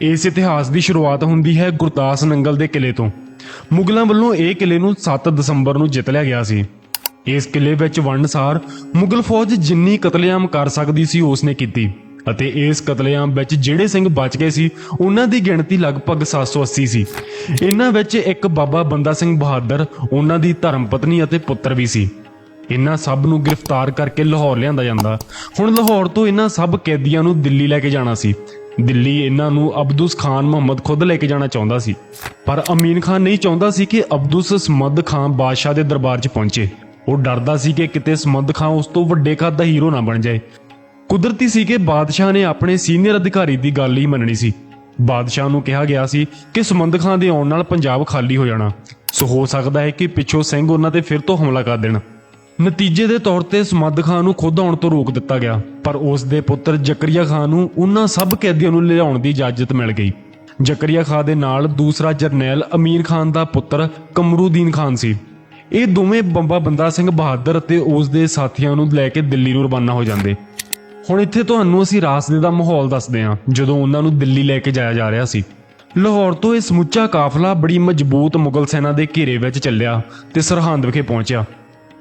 ਇਸ ਇਤਿਹਾਸ ਦੀ ਸ਼ੁਰੂਆਤ ਹੁੰਦੀ ਹੈ ਗੁਰਦਾਸ ਨੰਗਲ ਦੇ ਕਿਲੇ ਤੋਂ। ਮੁਗਲਾਂ ਵੱਲੋਂ ਇਹ ਕਿਲੇ ਨੂੰ 7 ਦਸੰਬਰ ਨੂੰ ਜਿੱਤ ਲਿਆ ਗਿਆ ਸੀ। ਇਸ ਕਿਲੇ ਵਿੱਚ ਵੰਡਸਾਰ ਮੁਗਲ ਫੌਜ ਜਿੰਨੀ ਕਤਲੇਆਮ ਕਰ ਸਕਦੀ ਸੀ, ਉਸਨੇ ਕੀਤੀ। ਅਤੇ ਇਸ ਕਤਲੇਆਮ ਵਿੱਚ ਜਿਹੜੇ ਸਿੰਘ ਬਚ ਗਏ ਸੀ, ਉਹਨਾਂ ਦੀ ਗਿਣਤੀ ਲਗਭਗ 780 ਸੀ ਇਹਨਾਂ ਵਿੱਚ ਇੱਕ ਬਾਬਾ ਬੰਦਾ ਸਿੰਘ ਬਹਾਦਰ, ਉਹਨਾਂ ਦੀ ਧਰਮ ਪਤਨੀ ਅਤੇ ਪੁੱਤਰ ਵੀ ਸੀ। ਇਹਨਾਂ ਸਭ ਨੂੰ ਗ੍ਰਿਫਤਾਰ ਕਰਕੇ ਲਾਹੌਰ ਲਿਆਂਦਾ ਜਾਂਦਾ। ਹੁਣ ਲਾਹੌਰ ਤੋਂ ਇਹਨਾਂ ਸਭ ਕੈਦੀਆਂ ਨੂੰ ਦਿੱਲੀ ਲੈ ਕੇ ਜਾਣਾ ਸੀ। ਦਿੱਲੀ ਇਹਨਾਂ ਨੂੰ ਅਬਦੁਸ ਖਾਨ ਮੁਹੰਮਦ ਖੁਦ ਲੈ ਕੇ ਜਾਣਾ ਚਾਹੁੰਦਾ ਸੀ। ਪਰ ਅਮੀਨ ਖਾਨ ਨਹੀਂ ਚਾਹੁੰਦਾ ਸੀ ਕਿ ਅਬਦੁਸ ਸਮਦ ਖਾਨ ਬਾਦਸ਼ਾਹ ਦੇ ਦਰਬਾਰ 'ਚ ਪਹੁੰਚੇ। ਉਹ ਡਰਦਾ ਸੀ ਕਿ ਕਿਤੇ ਸਮਦ ਖਾਨ ਉਸ ਤੋਂ ਵੱਡੇ ਕੱਦ ਦਾ ਹੀਰੋ ਨਾ ਬਣ ਜਾਏ। ਕੁਦਰਤੀ ਸੀ ਕਿ ਬਾਦਸ਼ਾਹ ਨੇ ਆਪਣੇ ਸੀਨੀਅਰ ਅਧਿਕਾਰੀ ਦੀ ਗੱਲ ਹੀ ਮੰਨਣੀ ਸੀ। ਬਾਦਸ਼ਾਹ ਨੂੰ ਕਿਹਾ ਗਿਆ ਸੀ ਕਿ ਸਮੰਦ ਖਾਨ ਦੇ ਆਉਣ ਨਾਲ ਪੰਜਾਬ ਖਾਲੀ ਹੋ ਜਾਣਾ। ਸੋ ਹੋ ਸਕਦਾ ਹੈ ਕਿ ਪਿੱਛੋਂ ਸਿੰਘ ਉਹਨਾਂ ਤੇ ਫਿਰ ਤੋਂ ਹਮਲਾ ਕਰ ਦੇਣ। ਨਤੀਜੇ ਦੇ ਤੌਰ ਤੇ ਸਮਦ ਖਾਨ ਨੂੰ ਖੁਦ ਆਉਣ ਤੋਂ ਰੋਕ ਦਿੱਤਾ ਗਿਆ, ਪਰ ਉਸ ਦੇ ਪੁੱਤਰ ਜ਼ਕਰੀਆ ਖਾਨ ਨੂੰ ਉਹਨਾਂ ਸਭ ਕੈਦੀਆਂ ਨੂੰ ਲਿਆਉਣ ਦੀ ਇਜਾਜ਼ਤ ਮਿਲ ਗਈ। ਜ਼ਕਰੀਆ ਖਾਨ ਦੇ ਨਾਲ ਦੂਸਰਾ ਜਰਨੈਲ ਅਮੀਰ ਖਾਨ ਦਾ ਪੁੱਤਰ ਕਮਰੂਦੀਨ ਖਾਨ ਸੀ। ਇਹ ਦੋਵੇਂ ਬੰਬਾ ਬੰਦਾ ਸਿੰਘ ਬਹਾਦਰ ਅਤੇ ਉਸ ਦੇ ਸਾਥੀਆਂ ਨੂੰ ਲੈ ਕੇ ਦਿੱਲੀ ਨੂੰ ਰਵਾਨਾ ਹੋ ਜਾਂਦੇ। ਹੁਣ ਇੱਥੇ ਤੁਹਾਨੂੰ ਅਸੀਂ ਰਾਸਤੇ ਦਾ ਮਾਹੌਲ ਦੱਸਦੇ ਹਾਂ, ਜਦੋਂ ਉਹਨਾਂ ਨੂੰ ਦਿੱਲੀ ਲੈ ਕੇ ਜਾਇਆ ਜਾ ਰਿਹਾ ਸੀ। ਲਾਹੌਰ ਤੋਂ ਇਹ ਸਮੁੱਚਾ ਕਾਫਲਾ ਬੜੀ ਮਜ਼ਬੂਤ ਮੁਗਲ ਸੈਨਾ ਦੇ ਘੇਰੇ ਵਿੱਚ ਚੱਲਿਆ ਤੇ ਸਰਹੰਦ ਵਿਖੇ ਪਹੁੰਚਿਆ।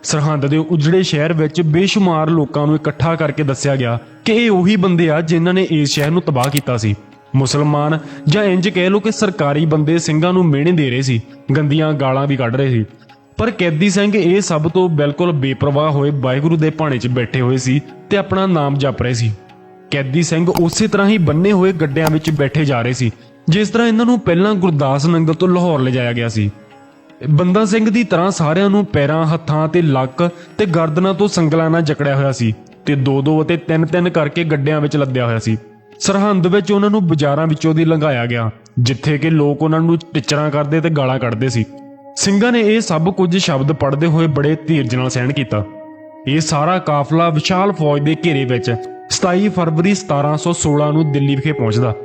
ਸਰਹੰਦ ਦੇ ਉਜੜੇ ਸ਼ਹਿਰ ਵਿੱਚ ਬੇਸ਼ੁਮਾਰ ਲੋਕਾਂ ਨੂੰ ਇਕੱਠਾ ਕਰਕੇ ਦੱਸਿਆ ਗਿਆ ਕਿ ਇਹ ਉਹੀ ਬੰਦੇ ਆ ਜਿਨ੍ਹਾਂ ਨੇ ਇਸ ਸ਼ਹਿਰ ਨੂੰ ਤਬਾਹ ਕੀਤਾ ਸੀ। ਮੁਸਲਮਾਨ ਜਾਂ ਇੰਜ ਕਹਿ ਲਓ ਕਿ ਸਰਕਾਰੀ ਬੰਦੇ ਸਿੰਘਾਂ ਨੂੰ ਮਿਹਣੇ ਦੇ ਰਹੇ ਸੀ, ਗੰਦੀਆਂ ਗਾਲਾਂ ਵੀ ਕੱਢ ਰਹੇ ਸੀ। ਪਰ ਕੈਦੀ ਸਿੰਘ ਇਹ ਸਭ ਤੋਂ ਬਿਲਕੁਲ ਬੇਪਰਵਾਹ ਹੋਏ ਵਾਹਿਗੁਰੂ ਦੇ ਭਾਣੇ 'ਚ ਬੈਠੇ ਹੋਏ ਸੀ ਤੇ ਆਪਣਾ ਨਾਮ ਜਪ ਰਹੇ ਸੀ। ਕੈਦੀ ਸਿੰਘ ਉਸੇ ਤਰ੍ਹਾਂ ਹੀ ਬੰਨੇ ਹੋਏ ਗੱਡਿਆਂ ਵਿੱਚ ਬੈਠੇ ਜਾ ਰਹੇ ਸੀ, ਜਿਸ ਤਰ੍ਹਾਂ ਇਹਨਾਂ ਨੂੰ ਪਹਿਲਾਂ ਗੁਰਦਾਸ ਨੰਗਲ ਤੋਂ ਲਾਹੌਰ ਲਿਜਾਇਆ ਗਿਆ ਸੀ। ਬੰਦਾ ਸਿੰਘ ਦੀ ਤਰ੍ਹਾਂ ਸਾਰਿਆਂ ਨੂੰ ਪੈਰਾਂ, ਹੱਥਾਂ ਤੇ ਲੱਕ ਤੇ ਗਰਦਨਾਂ ਤੋਂ ਸੰਗਲਾਂ ਨਾਲ ਜਕੜਿਆ ਹੋਇਆ ਸੀ ਤੇ ਦੋ ਦੋ ਅਤੇ ਤਿੰਨ ਤਿੰਨ ਕਰਕੇ ਗੱਡਿਆਂ ਵਿੱਚ ਲੱਦਿਆ ਹੋਇਆ ਸੀ। ਸਰਹੰਦ ਵਿੱਚ ਉਹਨਾਂ ਨੂੰ ਬਾਜ਼ਾਰਾਂ ਵਿੱਚੋਂ ਦੀ ਲੰਘਾਇਆ ਗਿਆ, ਜਿੱਥੇ ਕਿ ਲੋਕ ਉਹਨਾਂ ਨੂੰ ਟਿੱਚਰਾਂ ਕਰਦੇ ਤੇ ਗਾਲਾਂ ਕੱਢਦੇ ਸੀ। ਸਿੰਘਾਂ ਨੇ ਇਹ ਸਭ ਕੁਝ ਸ਼ਬਦ ਪੜ੍ਹਦੇ ਹੋਏ ਬੜੇ ਧੀਰਜ ਨਾਲ ਸਹਿਣ ਕੀਤਾ। ਇਹ ਸਾਰਾ ਕਾਫਲਾ ਵਿਸ਼ਾਲ ਫੌਜ ਦੇ ਘੇਰੇ ਵਿੱਚ 27 ਫਰਵਰੀ 1716 ਨੂੰ ਦਿੱਲੀ ਵਿਖੇ ਪਹੁੰਚਦਾ।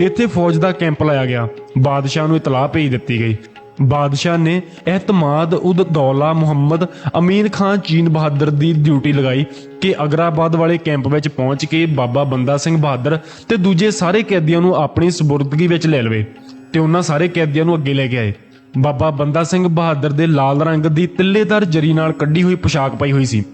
ਇੱਥੇ ਫੌਜ ਦਾ ਕੈਂਪ ਲਾਇਆ ਗਿਆ। ਬਾਦਸ਼ਾਹ ਨੂੰ ਇਤਲਾਹ ਭੇਜ ਦਿੱਤੀ ਗਈ। ਬਾਦਸ਼ਾਹ ਨੇ ਇਤਮਾਦ ਉਦ ਦੌਲਾ ਮੁਹੰਮਦ ਅਮੀਨ ਖਾਨ ਚੀਨ ਬਹਾਦਰ ਦੀ ਡਿਊਟੀ ਲਗਾਈ ਕਿ ਅਗਰਾਬਾਦ ਵਾਲੇ ਕੈਂਪ ਵਿੱਚ ਪਹੁੰਚ ਕੇ ਬਾਬਾ ਬੰਦਾ ਸਿੰਘ ਬਹਾਦਰ ਤੇ ਦੂਜੇ ਸਾਰੇ ਕੈਦੀਆਂ ਨੂੰ ਆਪਣੀ ਸਬੁਰਦਗੀ ਵਿੱਚ ਲੈ ਲਵੇ ਤੇ ਉਹਨਾਂ ਸਾਰੇ ਕੈਦੀਆਂ ਨੂੰ ਅੱਗੇ ਲੈ ਕੇ ਆਏ। ਬਾਬਾ ਬੰਦਾ ਸਿੰਘ ਬਹਾਦਰ ਦੇ ਲਾਲ ਰੰਗ ਦੀ ਤਿੱਲੇਦਾਰ ਜਰੀ ਨਾਲ ਕੱਢੀ ਹੋਈ ਪੋਸ਼ਾਕ ਪਾਈ ਹੋਈ ਸੀ।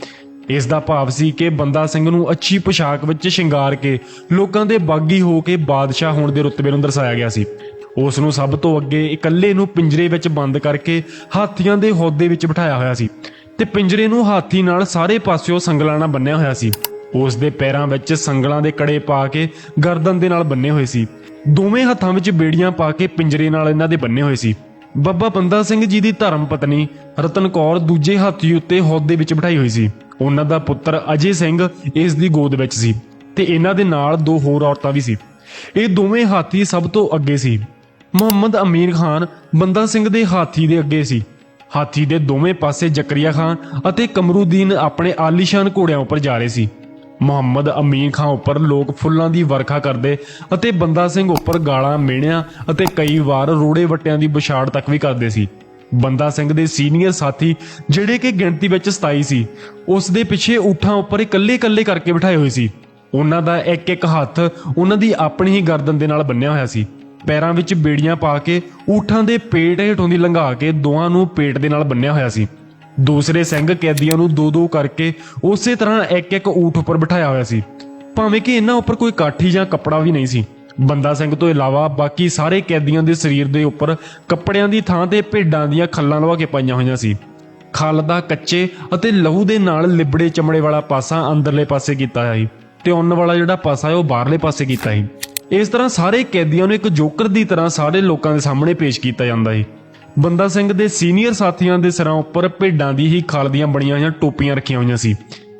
ਇਸ ਦਾ ਭਾਵ ਸੀ ਕਿ ਬੰਦਾ ਸਿੰਘ ਨੂੰ ਅੱਛੀ ਪੋਸ਼ਾਕ ਵਿੱਚ ਸ਼ਿੰਗਾਰ ਕੇ ਲੋਕਾਂ ਦੇ ਬਾਗੀ ਹੋ ਕੇ ਬਾਦਸ਼ਾਹ ਹੋਣ ਦੇ ਰੁਤਬੇ ਨੂੰ ਦਰਸਾਇਆ ਗਿਆ ਸੀ। ਉਸ ਨੂੰ ਸਭ ਤੋਂ ਅੱਗੇ ਇਕੱਲੇ ਨੂੰ ਪਿੰਜਰੇ ਵਿੱਚ ਬੰਦ ਕਰਕੇ ਹਾਥੀਆਂ ਦੇ ਹੌਦੇ ਵਿੱਚ ਬਿਠਾਇਆ ਹੋਇਆ ਸੀ ਤੇ ਪਿੰਜਰੇ ਨੂੰ ਹਾਥੀ ਨਾਲ ਸਾਰੇ ਪਾਸਿਓਂ ਸੰਗਲਾਂ ਨਾਲ ਬੰਨਿਆ ਹੋਇਆ ਸੀ। ਉਸ ਦੇ ਪੈਰਾਂ ਵਿੱਚ ਸੰਗਲਾਂ ਦੇ ਕੜੇ ਪਾ ਕੇ ਗਰਦਨ ਦੇ ਨਾਲ ਬੰਨੇ ਹੋਏ ਸੀ। ਦੋਵੇਂ ਹੱਥਾਂ ਵਿੱਚ ਬੇੜੀਆਂ ਪਾ ਕੇ ਪਿੰਜਰੇ ਨਾਲ ਇਹਨਾਂ ਦੇ ਬੰਨੇ ਹੋਏ ਸੀ। ਬੱਬਾ ਬੰਦਾ ਸਿੰਘ ਜੀ ਦੀ ਧਰਮ ਪਤਨੀ ਰਤਨ ਕੌਰ ਦੂਜੇ ਹਾਥੀ ਉੱਤੇ ਹੌਦੇ ਵਿੱਚ ਬਿਠਾਈ ਹੋਈ ਸੀ। ਉਹਨਾਂ ਦਾ ਪੁੱਤਰ ਅਜੇ ਸਿੰਘ ਇਸ ਦੀ ਗੋਦ ਵਿੱਚ ਸੀ ਤੇ ਇਹਨਾਂ ਦੇ ਨਾਲ ਦੋ ਹੋਰ ਔਰਤਾਂ ਵੀ ਸੀ। ਇਹ ਦੋਵੇਂ ਹਾਥੀ ਸਭ ਤੋਂ ਅੱਗੇ ਸੀ। ਮੁਹੰਮਦ ਅਮੀਰ ਖਾਨ ਬੰਦਾ ਸਿੰਘ ਦੇ ਹਾਥੀ ਦੇ ਅੱਗੇ ਸੀ। ਹਾਥੀ ਦੇ ਦੋਵੇਂ ਪਾਸੇ ਜ਼ਕਰੀਆ ਖਾਨ ਅਤੇ ਕਮਰੂਦੀਨ ਆਪਣੇ ਆਲੀਸ਼ਾਨ ਘੋੜਿਆਂ ਉੱਪਰ ਜਾ ਰਹੇ ਸੀ। ਮੁਹੰਮਦ ਅਮੀਰ ਖਾਨ ਉੱਪਰ ਲੋਕ ਫੁੱਲਾਂ ਦੀ ਵਰਖਾ ਕਰਦੇ ਅਤੇ ਬੰਦਾ ਸਿੰਘ ਉੱਪਰ ਗਾਲਾਂ ਮਿਹਣਿਆਂ ਅਤੇ ਕਈ ਵਾਰ ਰੋੜੇ ਵੱਟਿਆਂ ਦੀ ਵਿਛਾੜ ਤੱਕ ਵੀ ਕਰਦੇ ਸੀ। ਬੰਦਾ ਸਿੰਘ ਦੇ ਸੀਨੀਅਰ ਸਾਥੀ ਜਿਹੜੇ ਕਿ ਗਿਣਤੀ ਵਿੱਚ 27 ਸੀ, ਉਸ ਦੇ ਪਿੱਛੇ ਊਠਾਂ ਉੱਪਰ ਇਕੱਲੇ-ਇਕੱਲੇ ਕਰਕੇ ਬਿਠਾਏ ਹੋਏ ਸੀ। ਉਹਨਾਂ ਦਾ ਇੱਕ-ਇੱਕ ਹੱਥ ਉਹਨਾਂ ਦੀ ਆਪਣੀ ਹੀ ਗਰਦਨ ਦੇ ਨਾਲ ਬੰਨਿਆ ਹੋਇਆ ਸੀ। ਪੈਰਾਂ ਵਿੱਚ ਬੇੜੀਆਂ ਪਾ ਕੇ ਊਠਾਂ ਦੇ ਪੇਟ ਹੇਠੋਂ ਦੀ ਲੰਘਾ ਕੇ ਦੋਹਾਂ ਨੂੰ ਪੇਟ ਦੇ ਨਾਲ ਬੰਨਿਆ ਹੋਇਆ ਸੀ। ਦੂਸਰੇ ਸਿੰਘ ਕੈਦੀਆਂ ਨੂੰ ਦੋ ਦੋ ਕਰਕੇ ਉਸੇ ਤਰ੍ਹਾਂ ਇੱਕ ਇੱਕ ਊਠ ਉੱਪਰ ਬਿਠਾਇਆ ਹੋਇਆ ਸੀ। ਭਾਵੇਂ ਕਿ ਇਹਨਾਂ ਉੱਪਰ ਕੋਈ ਕਾਠੀ ਜਾਂ ਕੱਪੜਾ ਵੀ ਨਹੀਂ ਸੀ। ਬੰਦਾ ਸਿੰਘ ਤੋਂ ਇਲਾਵਾ ਬਾਕੀ ਸਾਰੇ ਕੈਦੀਆਂ ਦੇ ਸਰੀਰ ਦੇ ਉੱਪਰ ਕੱਪੜਿਆਂ ਦੀ ਥਾਂ ਤੇ ਭੇਡਾਂ ਦੀਆਂ ਖੱਲਾਂ ਲਵਾ ਕੇ ਪਾਈਆਂ ਹੋਈਆਂ ਸੀ। ਖੱਲ ਦਾ ਕੱਚੇ ਅਤੇ ਲਹੂ ਦੇ ਨਾਲ ਲਿਬੜੇ ਚਮੜੇ ਵਾਲਾ ਪਾਸਾ ਅੰਦਰਲੇ ਪਾਸੇ ਕੀਤਾ ਸੀ ਤੇ ਉੱਨ ਵਾਲਾ ਜਿਹੜਾ ਪਾਸਾ ਹੈ ਉਹ ਬਾਹਰਲੇ ਪਾਸੇ ਕੀਤਾ ਸੀ। ਇਸ ਤਰ੍ਹਾਂ ਸਾਰੇ ਕੈਦੀਆਂ ਨੂੰ ਇੱਕ ਜੋਕਰ ਦੀ ਤਰ੍ਹਾਂ ਸਾਰੇ ਲੋਕਾਂ ਦੇ ਸਾਹਮਣੇ ਪੇਸ਼ ਕੀਤਾ ਜਾਂਦਾ ਹੈ ਬੰਦਾ ਸਿੰਘ ਦੇ ਸੀਨੀਅਰ ਸਾਥੀਆਂ ਦੇ ਸਿਰਾਂ ਉੱਪਰ ਭੇਡਾਂ ਦੀ ਹੀ ਖਲ ਦੀਆਂ ਬਣੀਆਂ ਹੋਈਆਂ ਟੋਪੀਆਂ ਰੱਖੀਆਂ ਹੋਈਆਂ ਸੀ।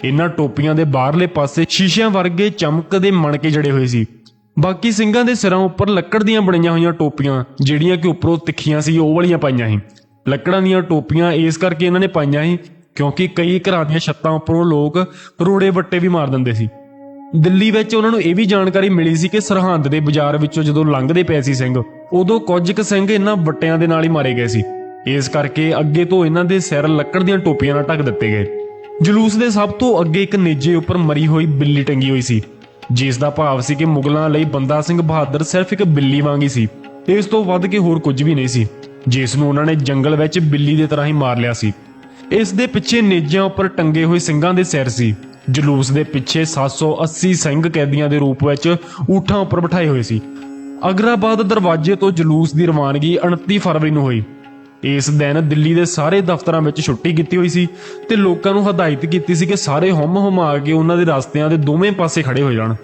ਇਹਨਾਂ ਟੋਪੀਆਂ ਦੇ ਬਾਹਰਲੇ ਪਾਸੇ ਸ਼ੀਸ਼ਿਆਂ ਵਰਗੇ ਚਮਕਦੇ ਮਣਕੇ ਜੜੇ ਹੋਏ ਸੀ। ਬਾਕੀ ਸਿੰਘਾਂ ਦੇ ਸਿਰਾਂ ਉੱਪਰ ਲੱਕੜ ਦੀਆਂ ਬਣੀਆਂ ਹੋਈਆਂ ਟੋਪੀਆਂ, ਜਿਹੜੀਆਂ ਕਿ ਉੱਪਰੋਂ ਤਿੱਖੀਆਂ ਸੀ, ਉਹ ਵਾਲੀਆਂ ਪਾਈਆਂ ਸੀ। ਲੱਕੜਾਂ ਦੀਆਂ ਟੋਪੀਆਂ ਇਸ ਕਰਕੇ ਇਹਨਾਂ ਨੇ ਪਾਈਆਂ ਸੀ, ਕਿਉਂਕਿ ਕਈ ਘਰਾਂ ਦੀਆਂ ਛੱਤਾਂ ਉੱਪਰੋਂ ਲੋਕ ਰੋੜੇ ਵੱਟੇ ਵੀ ਮਾਰ ਦਿੰਦੇ ਸੀ। ਦਿੱਲੀ ਵਿੱਚ ਉਹਨਾਂ ਨੂੰ ਇਹ ਵੀ ਜਾਣਕਾਰੀ ਮਿਲੀ ਸੀ ਕਿ ਸਰਹੰਦ ਦੇ ਬਾਜ਼ਾਰ ਵਿੱਚੋਂ ਜਦੋਂ ਲੰਘਦੇ ਪਏ ਸੀ ਸਿੰਘ, ਉਦੋਂ ਕੁਝ ਕੁ ਸਿੰਘ ਇਹਨਾਂ ਵੱਟਿਆਂ ਦੇ ਨਾਲ ਹੀ ਮਾਰੇ ਗਏ ਸੀ। ਇਸ ਕਰਕੇ ਅੱਗੇ ਤੋਂ ਇਹਨਾਂ ਦੇ ਸਿਰ ਲੱਕੜ ਦੀਆਂ ਟੋਪੀਆਂ ਨਾਲ ਢੱਕ ਦਿੱਤੇ ਗਏ। ਜਲੂਸ ਦੇ ਸਭ ਤੋਂ ਅੱਗੇ ਇੱਕ ਨੇਜੇ ਉੱਪਰ ਮਰੀ ਹੋਈ ਬਿੱਲੀ ਟੰਗੀ ਹੋਈ ਸੀ, ਜਿਸ ਦਾ ਭਾਵ ਸੀ ਕਿ ਮੁਗਲਾਂ ਲਈ ਬੰਦਾ ਸਿੰਘ ਬਹਾਦਰ ਸਿਰਫ ਇੱਕ ਬਿੱਲੀ ਵਾਂਗ ਹੀ ਸੀ। ਇਸ ਤੋਂ ਵੱਧ ਕੇ ਹੋਰ ਕੁਝ ਵੀ ਨਹੀਂ ਸੀ, ਜਿਸ ਨੂੰ ਉਹਨਾਂ ਨੇ ਜੰਗਲ ਵਿੱਚ ਬਿੱਲੀ ਦੇ ਤਰ੍ਹਾਂ ਹੀ ਮਾਰ ਲਿਆ ਸੀ। ਇਸ ਦੇ ਪਿੱਛੇ ਨੇਜਿਆਂ ਉੱਪਰ ਟੰਗੇ ਹੋਏ ਸਿੰਘਾਂ ਦੇ ਸਿਰ ਸੀ। ਜਲੂਸ ਦੇ ਪਿੱਛੇ 780 ਸਿੰਘ ਕੈਦੀਆਂ ਦੇ ਰੂਪ ਵਿੱਚ ਊਠਾਂ ਉੱਪਰ ਬਿਠਾਏ ਹੋਏ ਸੀ। ਅਗਰਾਬਾਦ ਦਰਵਾਜ਼ੇ ਤੋਂ ਜਲੂਸ ਦੀ ਰਵਾਨਗੀ 29 ਫਰਵਰੀ ਨੂੰ ਹੋਈ। ਇਸ ਦਿਨ ਦਿੱਲੀ ਦੇ ਸਾਰੇ ਦਫ਼ਤਰਾਂ ਵਿੱਚ ਛੁੱਟੀ ਕੀਤੀ ਹੋਈ ਸੀ ਤੇ ਲੋਕਾਂ ਨੂੰ ਹਦਾਇਤ ਕੀਤੀ ਸੀ ਕਿ ਸਾਰੇ ਹੁੰਮ ਹੁਮਾ ਕੇ ਉਹਨਾਂ ਦੇ ਰਸਤਿਆਂ ਦੇ ਦੋਵੇਂ ਪਾਸੇ ਖੜੇ ਹੋ ਜਾਣ।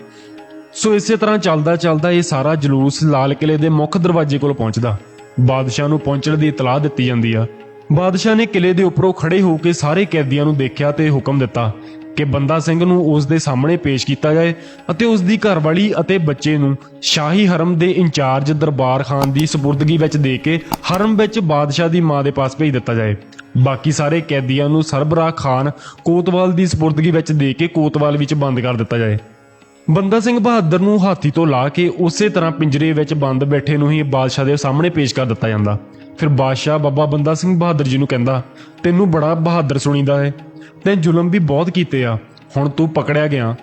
ਸੋ ਇਸੇ ਤਰ੍ਹਾਂ ਚੱਲਦਾ ਚੱਲਦਾ ਇਹ ਸਾਰਾ ਜਲੂਸ ਲਾਲ ਕਿਲੇ ਦੇ ਮੁੱਖ ਦਰਵਾਜ਼ੇ ਕੋਲ ਪਹੁੰਚਦਾ। ਬਾਦਸ਼ਾਹ ਨੂੰ ਪਹੁੰਚਣ ਦੀ ਇਤਲਾਹ ਦਿੱਤੀ ਜਾਂਦੀ ਆ। ਬਾਦਸ਼ਾਹ ਨੇ ਕਿਲੇ ਦੇ ਉੱਪਰੋਂ ਖੜੇ ਹੋ ਕੇ ਸਾਰੇ ਕੈਦੀਆਂ ਨੂੰ ਦੇਖਿਆ ਤੇ ਹੁਕਮ ਦਿੱਤਾ ਕਿ ਬੰਦਾ ਸਿੰਘ ਨੂੰ ਉਸ ਦੇ ਸਾਹਮਣੇ ਪੇਸ਼ ਕੀਤਾ ਜਾਏ ਅਤੇ ਉਸ ਦੀ ਘਰਵਾਲੀ ਅਤੇ ਬੱਚੇ ਨੂੰ ਸ਼ਾਹੀ ਹਰਮ ਦੇ ਇੰਚਾਰਜ ਦਰਬਾਰ ਖਾਨ ਦੀ ਸਪੁਰਦਗੀ ਵਿੱਚ ਦੇ ਕੇ ਹਰਮ ਵਿੱਚ ਬਾਦਸ਼ਾਹ ਦੀ ਮਾਂ ਦੇ ਪਾਸ ਭੇਜ ਦਿੱਤਾ ਜਾਏ। ਬਾਕੀ ਸਾਰੇ ਕੈਦੀਆਂ ਨੂੰ ਸਰਬਰਾਹ ਖਾਨ ਕੋਤਵਾਲ ਦੀ ਸਪੁਰਦਗੀ ਵਿੱਚ ਦੇ ਕੇ ਕੋਤਵਾਲ ਵਿੱਚ ਬੰਦ ਕਰ ਦਿੱਤਾ ਜਾਏ। ਬੰਦਾ ਸਿੰਘ ਬਹਾਦਰ ਨੂੰ ਹਾਥੀ ਤੋਂ ਲਾ ਕੇ ਉਸੇ ਤਰ੍ਹਾਂ ਪਿੰਜਰੇ ਵਿੱਚ ਬੰਦ ਬੈਠੇ ਨੂੰ ਹੀ ਬਾਦਸ਼ਾਹ ਦੇ ਸਾਹਮਣੇ ਪੇਸ਼ ਕਰ ਦਿੱਤਾ ਜਾਂਦਾ। ਫਿਰ ਬਾਦਸ਼ਾਹ ਬਾਬਾ ਬੰਦਾ ਸਿੰਘ ਬਹਾਦਰ ਜੀ ਨੂੰ ਕਹਿੰਦਾ, ਤੈਨੂੰ ਬੜਾ ਬਹਾਦਰ ਸੁਣੀਦਾ ਹੈ। ਤੈਂ ਜ਼ੁਲਮ ਵੀ ਬਹੁਤ ਕੀਤੇ ਆ। ਹੁਣ ਤੂੰ ਪਕੜਿਆ ਗਿਆ।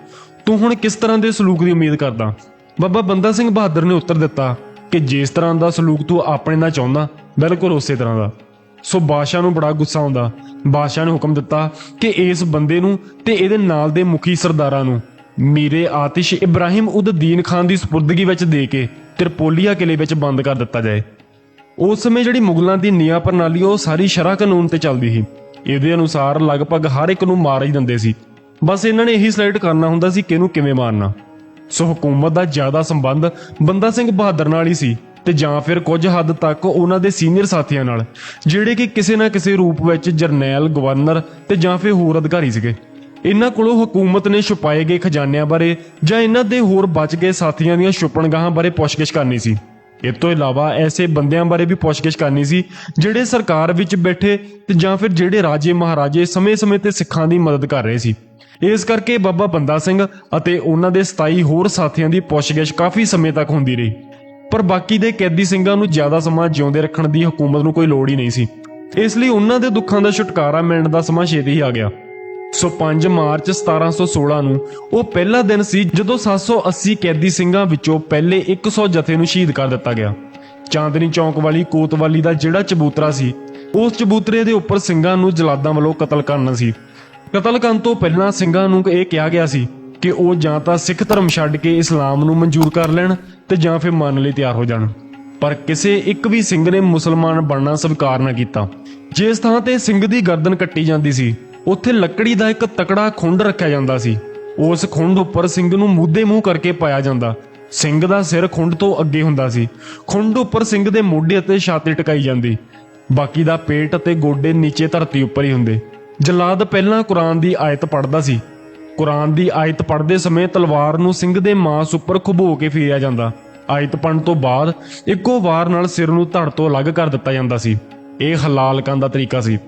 ਤੂੰ ਹੁਣ ਕਿਸ ਤਰ੍ਹਾਂ ਦੇ ਸਲੂਕ ਦੀ ਉਮੀਦ ਕਰਦਾ? ਬਾਬਾ ਬੰਦਾ ਸਿੰਘ ਬਹਾਦਰ ਨੇ ਉੱਤਰ ਦਿੱਤਾ ਕਿ ਜਿਸ ਤਰ੍ਹਾਂ ਦਾ ਸਲੂਕ ਤੂੰ ਆਪਣੇ ਨਾਲ ਚਾਹੁੰਦਾ, ਬਿਲਕੁਲ ਉਸੇ ਤਰ੍ਹਾਂ ਦਾ। ਸੋ ਬਾਦਸ਼ਾਹ ਨੂੰ ਬੜਾ ਗੁੱਸਾ ਆਉਂਦਾ। ਬਾਦਸ਼ਾਹ ਨੇ ਹੁਕਮ ਦਿੱਤਾ ਕਿ ਇਸ ਬੰਦੇ ਨੂੰ ਤੇ ਇਹਦੇ ਨਾਲ ਦੇ ਮੁਖੀ ਸਰਦਾਰਾਂ ਨੂੰ ਮੀਰੇ ਆਤਿਸ਼ ਇਬਰਾਹਿਮ ਉਦ ਖਾਨ ਦੀ ਸਪੁਰਦਗੀ ਵਿੱਚ ਦੇ ਕੇ ਤਿਰਪੋਲੀਆ ਕਿਲੇ ਵਿੱਚ ਬੰਦ ਕਰ ਦਿੱਤਾ ਜਾਏ। ਉਸ ਸਮੇਂ ਜਿਹੜੀ ਮੁਗਲਾਂ ਦੀ ਨਿਆਂ ਪ੍ਰਣਾਲੀ ਉਹ ਸਾਰੀ ਸ਼ਰਾ ਕਾਨੂੰਨ ਤੇ ਚੱਲਦੀ ਸੀ। ਇਹਦੇ ਅਨੁਸਾਰ ਲਗਭਗ ਹਰ ਇੱਕ ਨੂੰ ਮਾਰ ਹੀ ਦਿੰਦੇ ਸੀ। ਬਸ ਇਹਨਾਂ ਨੇ ਇਹੀ ਸਲਾਈਡ ਕਰਨਾ ਹੁੰਦਾ ਸੀ ਕਿ ਇਹਨੂੰ ਕਿਵੇਂ ਮਾਰਨਾ। ਸੋ ਹਕੂਮਤ ਦਾ ਜ਼ਿਆਦਾ ਸੰਬੰਧ ਬੰਦਾ ਸਿੰਘ ਬਹਾਦਰ ਨਾਲ ਹੀ ਸੀ ਤੇ ਜਾਂ ਫਿਰ ਕੁਝ ਹੱਦ ਤੱਕ ਉਹਨਾਂ ਦੇ ਸੀਨੀਅਰ ਸਾਥੀਆਂ ਨਾਲ, ਜਿਹੜੇ ਕਿ ਕਿਸੇ ਨਾ ਕਿਸੇ ਰੂਪ ਵਿੱਚ ਜਰਨੈਲ, ਗਵਰਨਰ ਤੇ ਜਾਂ ਫਿਰ ਹੋਰ ਅਧਿਕਾਰੀ ਸੀਗੇ। ਇਹਨਾਂ ਕੋਲੋਂ ਹਕੂਮਤ ਨੇ ਛੁਪਾਏ ਗਏ ਖਜ਼ਾਨਿਆਂ ਬਾਰੇ ਜਾਂ ਇਹਨਾਂ ਦੇ ਹੋਰ ਬਚ ਗਏ ਸਾਥੀਆਂ ਦੀਆਂ ਛੁਪਣਗਾਹਾਂ ਬਾਰੇ ਪੁੱਛਗਿੱਛ ਕਰਨੀ ਸੀ। ਇਸ ਤੋਂ ਇਲਾਵਾ ਐਸੇ ਬੰਦਿਆਂ ਬਾਰੇ ਵੀ ਪੁੱਛਗਿੱਛ ਕਰਨੀ ਸੀ, ਜਿਹੜੇ ਸਰਕਾਰ ਵਿੱਚ ਬੈਠੇ ਤੇ ਜਾਂ ਫਿਰ ਜਿਹੜੇ ਰਾਜੇ ਮਹਾਰਾਜੇ ਸਮੇਂ-ਸਮੇਂ ਤੇ ਸਿੱਖਾਂ ਦੀ ਮਦਦ ਕਰ ਰਹੇ ਸੀ। ਇਸ ਕਰਕੇ ਬਾਬਾ ਬੰਦਾ ਸਿੰਘ ਅਤੇ ਉਹਨਾਂ ਦੇ 27 ਹੋਰ ਸਾਥੀਆਂ ਦੀ ਪੁੱਛਗਿੱਛ ਕਾਫੀ ਸਮੇਂ ਤੱਕ ਹੁੰਦੀ ਰਹੀ। ਪਰ ਬਾਕੀ ਦੇ ਕੈਦੀ ਸਿੰਘਾਂ ਨੂੰ ਜ਼ਿਆਦਾ ਸਮਾਂ ਜਿਉਂਦੇ ਰੱਖਣ ਦੀ ਹਕੂਮਤ ਨੂੰ ਕੋਈ ਲੋੜ ਹੀ ਨਹੀਂ ਸੀ। ਇਸ ਲਈ ਉਹਨਾਂ ਦੇ ਦੁੱਖਾਂ ਦਾ ਛੁਟਕਾਰਾ ਮਿਲਣ ਦਾ ਸਮਾਂ ਛੇਤੀ ਹੀ ਆ ਗਿਆ। ਸੋ 5 ਮਾਰਚ 1716 ਨੂੰ ਉਹ ਪਹਿਲਾ ਦਿਨ ਸੀ ਜਦੋਂ 780 ਕੈਦੀ ਸਿੰਘਾਂ ਵਿੱਚੋਂ ਪਹਿਲੇ 100 ਜਥੇ ਨੂੰ ਸ਼ਹੀਦ ਕਰ ਦਿੱਤਾ ਗਿਆ। ਚਾਂਦਨੀ ਚੌਂਕ ਵਾਲੀ ਕੋਤਵਾਲੀ ਦਾ ਜਿਹੜਾ ਚਬੂਤਰਾ ਸੀ, ਉਸ ਚਬੂਤਰੇ ਦੇ ਉੱਪਰ ਸਿੰਘਾਂ ਨੂੰ ਜਲਾਦਾਂ ਵੱਲੋਂ ਕਤਲ ਕਰਨਾ ਸੀ। ਕਤਲ ਕਰਨ ਤੋਂ ਪਹਿਲਾਂ ਸਿੰਘਾਂ ਨੂੰ ਇਹ ਕਿਹਾ ਗਿਆ ਸੀ ਕਿ ਉਹ ਜਾਂ ਤਾਂ ਸਿੱਖ ਧਰਮ ਛੱਡ ਕੇ ਇਸਲਾਮ ਨੂੰ ਮਨਜ਼ੂਰ ਕਰ ਲੈਣ ਤੇ ਜਾਂ ਫਿਰ ਮੰਨ ਲਈ ਤਿਆਰ ਹੋ ਜਾਣ। ਪਰ ਕਿਸੇ ਇੱਕ ਵੀ ਸਿੰਘ ਨੇ ਮੁਸਲਮਾਨ ਬਣਨਾ ਸਵੀਕਾਰ ਨਾ ਕੀਤਾ। ਜਿਸ ਥਾਂ ਤੇ ਸਿੰਘ ਦੀ ਗਰਦਨ ਕੱਟੀ ਜਾਂਦੀ ਸੀ ਉੱਥੇ ਲੱਕੜੀ ਦਾ ਇੱਕ ਤਕੜਾ ਖੁੰਡ ਰੱਖਿਆ ਜਾਂਦਾ ਸੀ। ਉਸ ਖੁੰਡ ਉੱਪਰ ਸਿੰਘ ਨੂੰ ਮੂਧੇ ਮੂੰਹ ਕਰਕੇ ਪਾਇਆ ਜਾਂਦਾ। ਸਿੰਘ ਦਾ ਸਿਰ ਖੁੰਡ ਤੋਂ ਅੱਗੇ ਹੁੰਦਾ ਸੀ। ਖੁੰਡ ਉੱਪਰ ਸਿੰਘ ਦੇ ਮੋਢੇ ਅਤੇ ਛਾਤੀ ਟਿਕਾਈ ਜਾਂਦੀ। ਬਾਕੀ ਦਾ ਪੇਟ ਅਤੇ ਗੋਡੇ ਨੀਚੇ ਧਰਤੀ ਉੱਪਰ ਹੀ ਹੁੰਦੇ। ਜਲਾਦ ਪਹਿਲਾਂ ਕੁਰਾਨ ਦੀ ਆਇਤ ਪੜ੍ਹਦਾ ਸੀ। ਕੁਰਾਨ ਦੀ ਆਇਤ ਪੜ੍ਹਦੇ ਸਮੇਂ ਤਲਵਾਰ ਨੂੰ ਸਿੰਘ ਦੇ ਮਾਸ ਉੱਪਰ ਖੁਬੋ ਕੇ ਫੇਰਿਆ ਜਾਂਦਾ। ਆਇਤ ਪੜ੍ਹਨ ਤੋਂ ਬਾਅਦ ਇੱਕੋ ਵਾਰ ਨਾਲ ਸਿਰ ਨੂੰ ਧੜ ਤੋਂ ਅਲੱਗ ਕਰ ਦਿੱਤਾ ਜਾਂਦਾ ਸੀ। ਇਹ ਹਲਾਲ ਕਰਨ ਦਾ ਤਰੀਕਾ ਸੀ।